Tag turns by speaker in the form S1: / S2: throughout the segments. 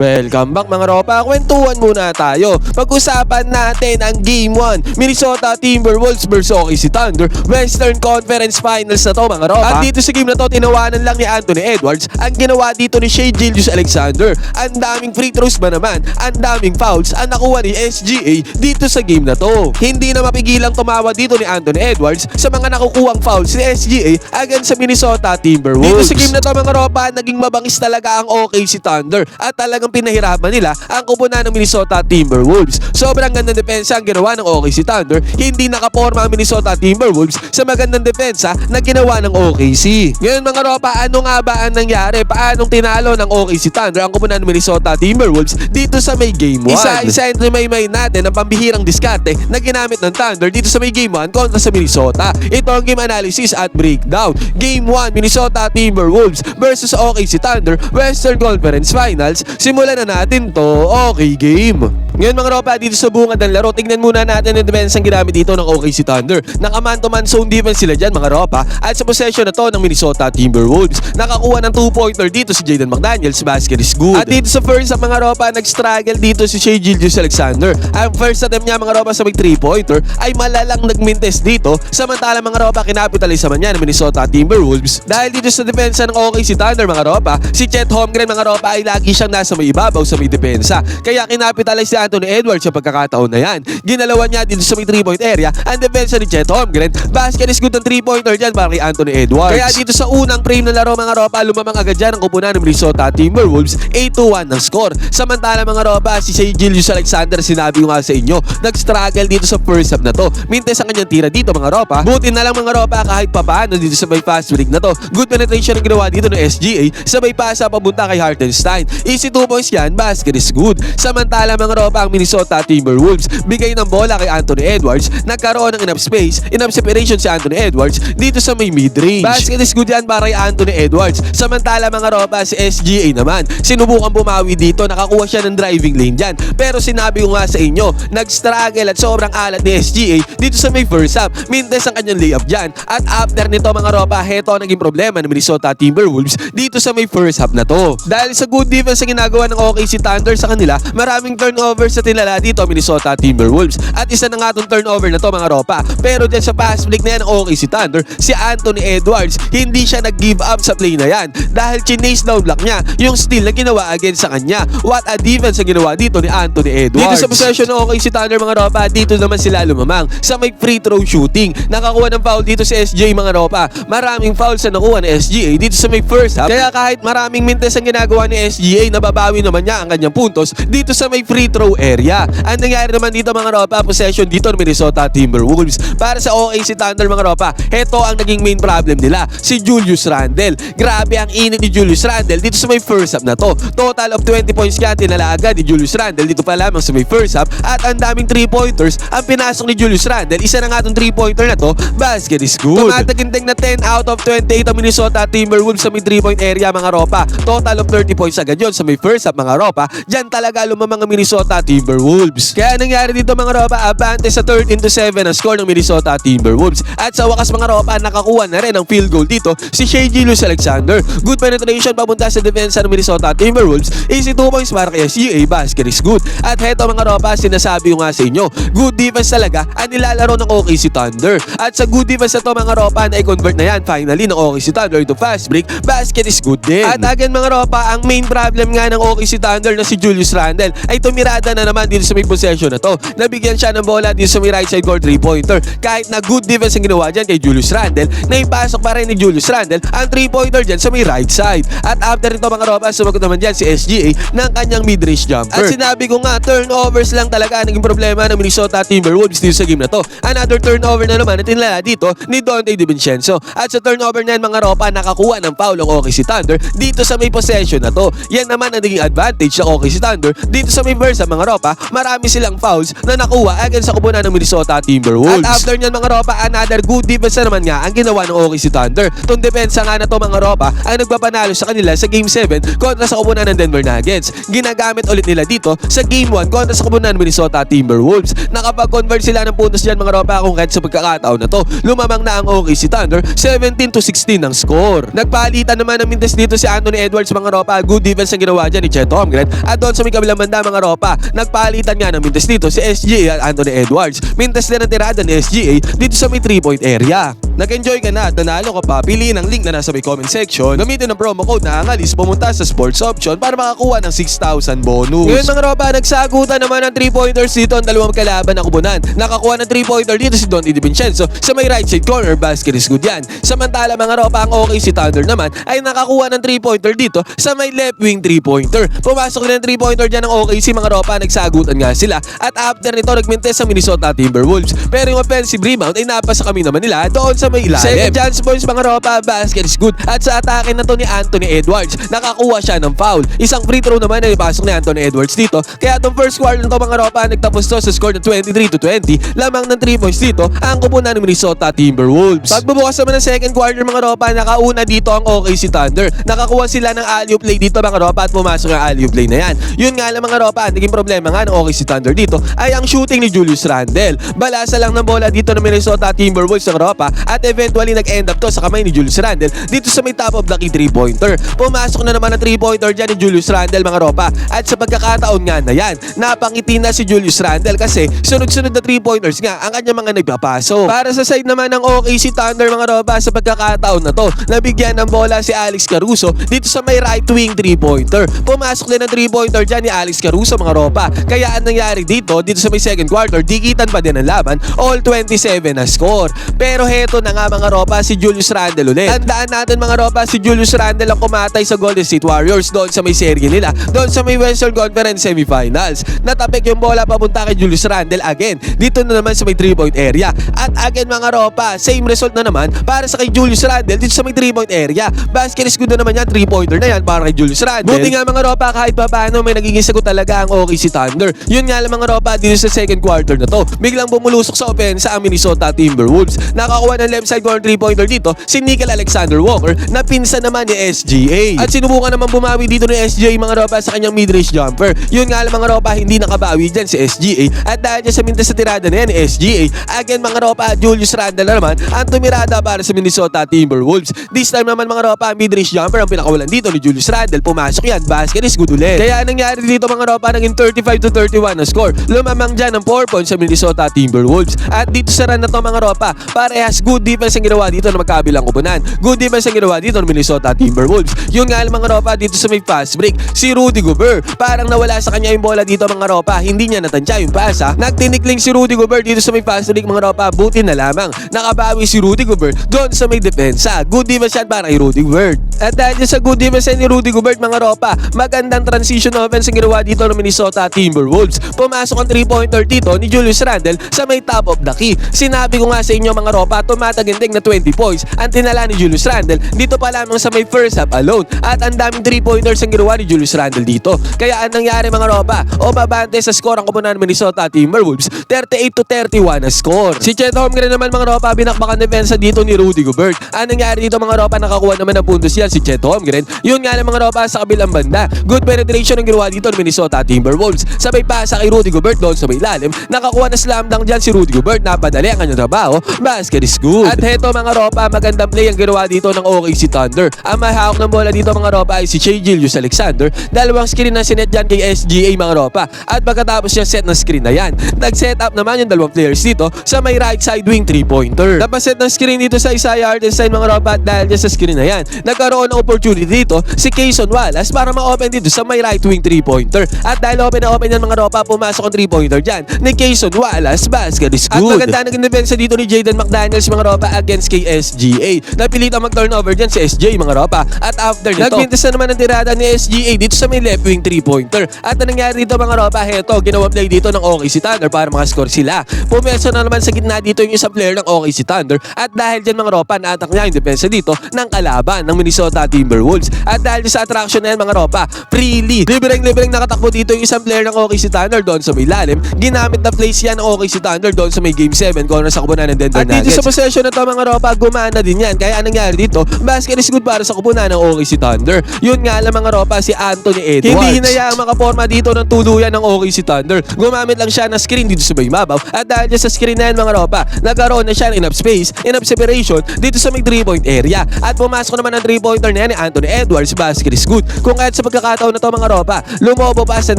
S1: Welcome back mga ropa. Kwentuhan muna tayo. Pag-usapan natin ang Game 1. Minnesota Timberwolves versus OKC Thunder. Western Conference Finals na to mga ropa. At dito sa game na to, tinawanan lang ni Anthony Edwards ang ginawa dito ni Shea Gilgeous Alexander. Ang daming free throws ba naman? Ang daming fouls ang nakuha ni SGA dito sa game na to. Hindi na mapigilang tumawa dito ni Anthony Edwards sa mga nakukuhang fouls ni SGA against sa Minnesota Timberwolves. Dito sa game na to mga ropa, naging mabangis talaga ang OKC Thunder at talagang pinahirapan nila ang kupunan ng Minnesota Timberwolves. Sobrang gandang depensa ang ginawa ng OKC Thunder, hindi nakaporma ang Minnesota Timberwolves sa magandang depensa na ginawa ng OKC. Ngayon mga ropa, ano nga ba ang nangyari? Paanong tinalo ng OKC Thunder ang kupunan ng Minnesota Timberwolves dito sa may Game 1? Isa-isa may natin ang pambihirang diskarte na ginamit ng Thunder dito sa may Game 1 kontra sa Minnesota. Ito ang game analysis at breakdown. Game 1, Minnesota Timberwolves versus OKC Thunder, Western Conference Finals. Simulan na natin to. Okay, game. Ngayon mga ropa, dito sa bungad ng laro, tignan muna natin ang defense ang ginamit dito ng OKC Thunder. Naka-man to man zone defense sila dyan mga ropa. At sa possession na to ng Minnesota Timberwolves, nakakuha ng 2-pointer dito si Jaden McDaniels, basket is good. At dito sa first sa mga ropa, nag-struggle dito si Shea Gilgeous Alexander. Ang first attempt niya mga ropa sa may 3-pointer ay malalang nagmintes dito. Samantala mga ropa, kinapitalize naman niya ng Minnesota Timberwolves. Dahil dito sa depensa ng OKC Thunder mga ropa, si Chet Holmgren mga ropa ay lagi siyang nasa may ibabaw sa may depensa. Kaya kinapitalize si Anthony Edwards sa pagkakataon na yan. Ginalawan niya dito sa may 3-point area ang depensa ni Chet Holmgren. Basket is good ng 3-pointer dyan para kay Anthony Edwards. Kaya dito sa unang frame na laro mga ropa, lumamang agad dyan ang kupunan ng Minnesota Timberwolves 8-1 ng score. Samantala mga ropa, si Shea Gilgeous Alexander sinabi ko nga sa inyo, nag-struggle dito sa first half na to. Mintes ang kanyang tira dito mga ropa. Buti na lang mga ropa kahit papaano dito sa may fast break na to. Good penetration ang ginawa dito ng SGA sabay pasa papunta kay Hartenstein. Easy 2 points yan, basket is good. Samantala mga ropa ang Minnesota Timberwolves bigay ng bola kay Anthony Edwards. Nagkaroon ng enough space, enough separation si Anthony Edwards dito sa may mid-range. Basket is good yan para kay Anthony Edwards. Samantala mga ropa si SGA naman, sinubukan bumawi dito, nakakuha siya ng driving lane dyan. Pero sinabi ko nga sa inyo, nag-struggle at sobrang alat ni SGA dito sa may first half. Mintes ang kanyang layup dyan. At after nito mga ropa, heto naging problema ng Minnesota Timberwolves dito sa may first half na to. Dahil sa good defense na ginagawa ng OKC Thunder sa kanila, maraming turnovers sa tinala dito ang Minnesota Timberwolves. At isa na nga tong turnover na to mga ropa. Pero dyan sa pass break na yan ng OKC Thunder, si Anthony Edwards, hindi siya nag-give up sa play na yan. Dahil chinase down block niya yung steal na ginawa against sa kanya. What a defense na ginawa dito ni Anthony Edwards. Dito sa possession ng OKC Thunder mga ropa, dito naman sila lumamang sa may free throw shooting. Nakakuha ng foul dito si SJ mga ropa. Maraming fouls na nakuha ni SGA dito sa may first half. Kaya kahit maraming mintes ang ginagawa ni SGA, nababawi naman niya ang kanyang puntos dito sa may free throw area. Ang nangyari naman dito mga ropa, possession dito ng Minnesota Timberwolves. Para sa OKC Thunder mga ropa, heto ang naging main problem nila, si Julius Randle. Grabe ang init ni Julius Randle dito sa may first half na to. Total of 20 points kaya tinala ni Julius Randle dito pa lamang sa may first half at ang daming 3-pointers ang pinasok ni Julius Randle. Isa na nga tong 3-pointer na to, basket is good. Tumataginting na 10 out of 28 ang Minnesota Timberwolves sa may 3-point area mga ropa. Total of 30 points agad yun sa may first half mga ropa. Diyan talaga lumamang ang Minnesota Timberwolves. Kaya nangyari dito mga ropa, abante sa 13 to 7 ang score ng Minnesota Timberwolves. At sa wakas mga ropa, nakakuha na rin ang field goal dito si Shea Gilgeous Alexander. Good penetration papunta sa defense ng Minnesota Timberwolves. Easy 2 points para kay SGA, basket is good. At heto mga ropa, sinasabi ko nga sa inyo, good defense talaga ang nilalaro ng OKC Thunder. At sa good defense na to mga ropa, na i-convert na yan finally ng OKC Thunder into fast break, basket is good din. At again mga ropa, ang main problem nga ng OKC Thunder na si Julius Randle ay tumirada na naman dito sa may possession na to. Nabigyan siya ng bola dito sa may right side court 3-pointer. Kahit na good defense ang ginawa dyan kay Julius Randle, naipasok pa rin ni Julius Randle ang 3-pointer dyan sa may right side. At after nito mga ropa, sumagot naman dyan si SGA ng kanyang mid-range jumper. At sinabi ko nga, turnovers lang talaga naging problema ng Minnesota Timberwolves dito sa game na to. Another turnover na naman na tinlala dito ni Dante DiVincenzo. At sa turnover na yan mga ropa, nakakuha ng foul ang OKC Thunder dito sa may possession na to. Yan naman ang naging advantage ng OKC Thunder dito sa may versa mga ropa. Marami silang fouls na nakuha against sa kupunan ng Minnesota Timberwolves. At after nyan mga ropa, another good defense na naman nga ang ginawa ng OKC Thunder. Itong depensa nga na to mga ropa ang nagpapanalo sa kanila sa Game 7 kontra sa kupunan ng Denver Nuggets. Ginagamit ulit nila dito sa Game 1 kontra sa kupunan ng Minnesota Timberwolves. Nakapag-convert sila ng puntos dyan mga ropa kung kahit sa pagkakataon na to. Lumamang na ang OKC Thunder 17 to 16 ang score. Nagpalitan naman ng mintes dito si Anthony Edwards mga ropa. Good defense ang ginawa dyan ni kay Chet Holmgren. At doon sa may kabilang banda mga ropa, nagpalitan nga ng mintes dito si SGA at Anthony Edwards. Mintes din ang tirada ni SGA dito sa may 3-point area. Nag-enjoy ka na at nanalo ka pa, piliin ang link na nasa may comment section. Gamitin ang promo code na angalis pumunta sa sports option para makakuha ng 6,000 bonus. Ngayon mga ropa, nagsagutan naman ng 3-pointers dito ang dalawang kalaban ng kubunan. Nakakuha ng 3-pointer dito si Don Di Vincenzo sa may right side corner, basket is good yan. Samantala mga ropa, ang okay si Thunder naman ay nakakuha ng 3-pointer dito sa may left wing 3-pointer. Pumasok din ng 3-pointer dyan ng si mga ropa, nagsagutan nga sila. At after nito, nagmintes sa Minnesota Timberwolves. Pero yung offensive rebound ay napasa kami naman nila doon sa may ilalim. Second chance points mga ropa, basket is good. At sa atake na to ni Anthony Edwards, nakakuha siya ng foul. Isang free throw naman ay pasok ni Anthony Edwards dito. Kaya itong first quarter na to mga ropa, nagtapos to sa score na 23 to 20. Lamang ng 3 points dito, ang kupunan ng Minnesota Timberwolves. Pagbubukas naman ng second quarter mga ropa, nakauna dito ang OKC Thunder. Nakakuha sila ng alley play dito mga ropa at pumasok ang alley play na yan. Yun nga lang mga ropa, naging problema nga ng OKC Thunder dito ay ang shooting ni Julius Randle. Balasa lang ng bola dito ng Minnesota Timberwolves ng ropa at eventually nag-end up to sa kamay ni Julius Randle dito sa may top of the key 3-pointer. Pumasok na naman ang 3-pointer dyan ni Julius Randle mga ropa at sa pagkakataon nga na yan, napangiti na si Julius Randle kasi sunod-sunod na 3-pointers nga ang kanyang mga nagpapaso. Para sa side naman ng OKC Thunder mga ropa sa pagkakataon na to, nabigyan ng bola si Alex Caruso dito sa may right wing 3-pointer. Pumasok din ang 3-pointer dyan ni Alex Caruso mga ropa. Kaya ang nangyari dito, dito sa may second quarter, dikitan pa din ang laban, all 27 na score. Pero heto na nga mga ropa, si Julius Randle ulit. Tandaan natin mga ropa, si Julius Randle ang kumatay sa Golden State Warriors doon sa may serye nila, doon sa may Western Conference Semifinals. Natapik yung bola papunta kay Julius Randle again, dito na naman sa may 3-point area. At again mga ropa, same result na naman para sa kay Julius Randle dito sa may 3-point area. Basket is good na naman yan, 3-pointer na yan para kay Julius Randle. Buti nga mga ropa, kahit pa paano may nagiging sagot talaga ang OKC Thunder. Yun nga lang mga ropa, dito sa second quarter na to. Biglang bumulusok sa opensa ang Minnesota Timberwolves. Nakakuha ng left side corner 3-pointer dito si Nickel Alexander Walker na pinsan naman ni SGA. At sinubukan naman bumawi dito ni SGA mga ropa sa kanyang mid-range jumper. Yun nga lang mga ropa, hindi nakabawi dyan si SGA. At dahil dyan sa mintas sa tirada na yan SGA, again mga ropa, Julius Randle na naman ang tumirada para sa Minnesota Timberwolves. This time naman mga ropa, mid-range jumper ang pinakawalan dito ni Julius Randle. Pumasok yan, basket is good ulit. Kaya nangyari dito mga ropa, naging 35 to 31 na score. Lumamang dyan ng 4 points sa Minnesota Timberwolves. At dito sa run na to mga ropa, parehas good defense ang ginawa dito ng magkabilang kupunan. Good defense ang ginawa dito ng Minnesota Timberwolves. Yun nga mga ropa dito sa may fast break, si Rudy Gobert. Parang nawala sa kanya yung bola dito mga ropa, hindi niya natansya yung pasa. Nagtinikling si Rudy Gobert dito sa may fast break mga ropa, buti na lamang. Nakabawi si Rudy Gobert doon sa may depensa. Good defense yan para kay Rudy Gobert. At dahil sa good defense ni Rudy Gobert mga ropa, magandang transition offense ang ginawa dito ng Minnesota Timberwolves. Pumasok ang 3-pointer dito ni Julius Randle sa may top of the key. Sinabi ko nga sa inyo mga ropa, tumataginting na 20 points ang tinala ni Julius Randle dito pa lamang sa may first half alone. At ang daming 3-pointers ang ginawa ni Julius Randle dito. Kaya ang nangyari mga ropa, o babante sa score ang kupunan ng Minnesota Timberwolves, 38 to 31 na score. Si Chet Holmgren naman mga ropa, binakbakan depensa dito ni Rudy Gobert. Ang nangyari dito mga ropa, nakakuha naman ng puntos yan si Chet Holmgren. Yun nga lang mga ropa sa kabilang banda. Good penetration ang ginawa dito ng Minnesota Timberwolves. Sabay pasa kay Rudy Gobert doon sa may lalim. Nakakuha na slam dunk dyan si Rudy Gobert. Napadali ang kanyang trabaho. Basket is good. At heto mga ropa, magandang play ang ginawa dito ng OKC Thunder. Ang mahawak ng bola dito mga ropa ay si Shea Gilgeous Alexander. Dalawang screen na sinet dyan kay SGA mga ropa. At pagkatapos niya set na screen na yan, nag-set up naman yung dalawang players dito sa may right side wing 3-pointer. Napaset ng screen dito sa Isaiah Hartenstein mga ropa dahil dyan sa screen na yan, nagkaroon ng opportunity dito si Kayson Wallace para ma-open dito sa may right wing 3-pointer. At dahil open na open yan mga ropa, pumasok ang 3-pointer dyan ni Kayson Wallace. Basket is good. At maganda naging depensa dito ni Jaden McDaniels mga ropa against kay SGA. Napilit ang mag-turnover dyan si SGA mga ropa. At after nito, nagmintis na naman ang tirada ni SGA dito sa may left wing 3-pointer. At ang nangyari dito mga ropa, heto, ginawa play dito ng OKC Thunder para makascore sila. Pumeso na naman sa gitna dito yung isang player ng OKC Thunder. At dahil dyan mga ropa, naatak niya yung depensa dito ng kalaban ng Minnesota Timberwolves. At dahil sa attraction na yan mga ropa, freely, libreng-libreng nakatakbo dito yung isang player ng OKC Thunder doon sa may lalim. Ginamit na plays yan ng OKC Thunder doon sa may Game 7 kung ano sa kupunan ng Denver
S2: At
S1: Nuggets.
S2: dito
S1: sa possession na to mga ropa, gumana din yan. Kaya anong nangyari dito, basket is good para sa kupunan ng OKC Thunder. Yun nga lang mga ropa, si Anthony Edwards. Hindi hinayaang makaporma dito ng tuluyan ng OKC Thunder. Gumamit lang siya ng screen dito sa may mabaw. At dahil sa screen na yan mga ropa, nagkaroon na siya ng enough space, enough separation dito sa may 3-point area. At pumasok naman ang 3-pointer na yan ni Anthony Edwards, basket is good. Kung kahit sa pagkakataon na to mga ropa, lumobo pa sa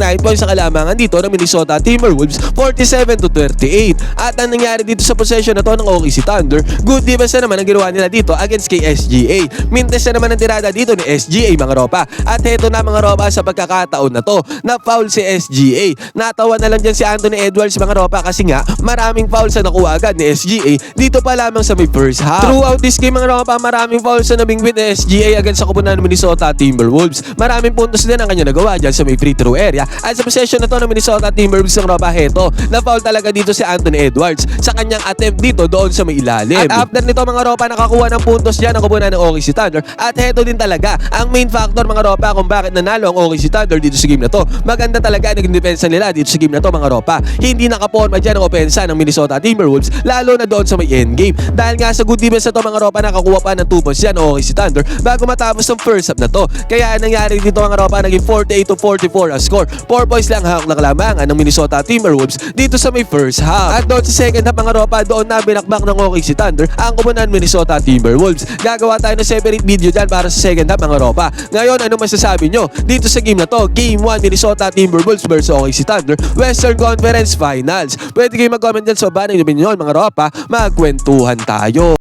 S1: 9 points sa kalamangan dito ng Minnesota Timberwolves 47 to 38. At ang nangyari dito sa possession na to ng OKC Thunder, good defense na naman ang ginawa nila dito against kay SGA. Mintes na naman ang tirada dito ni SGA mga ropa. At heto na mga ropa sa pagkakataon na to, na foul si SGA. Natawa na lang dyan si Anthony Edwards mga ropa kasi nga maraming fouls na nakuha agad ni SGA dito pa lamang sa may first half. Throughout this game mga ropa, maraming fouls na nabingwit ni SGA agad sa kupunan ng Minnesota Timberwolves. Maraming puntos din ang kanya nagawa dyan sa may free throw area. At sa possession na to ng Minnesota Timberwolves ng ropa, heto, na foul talaga dito si Anthony Edwards sa kanyang attempt dito doon sa may ilalim. At after nito mga ropa, nakakuha ng puntos dyan ang kupunan ng OKC Thunder. At heto din talaga ang main factor mga ropa kung bakit nanalo ang OKC Thunder dito sa game na to. Maganda talaga ang naging depensa nila dito sa game na to mga ropa. Hindi nakaporma dyan ang opensa ng Minnesota Timberwolves lalo na doon sa may endgame. Dahil nga sa good defense na to mga ropa nakakuha pa ng 2 points yan ang OKC Thunder bago matapos ng first half na to. Kaya ang nangyari dito mga ropa naging 48 to 44 ang score. 4 points lang hawak na kalamangan ng Minnesota Timberwolves dito sa may first half. At doon sa second half mga ropa doon na binakbak ng OKC Thunder ang kumunan Minnesota Timberwolves. Gagawa tayo ng separate video dyan para sa second half mga ropa. Ngayon ano masasabi nyo dito sa game na to? Game 1 Minnesota Timberwolves versus OKC Thunder Western Conference Finals. Pwede kayo mag-comment dyan sa baba ng opinion mga ropa. Magkwentuhan tayo.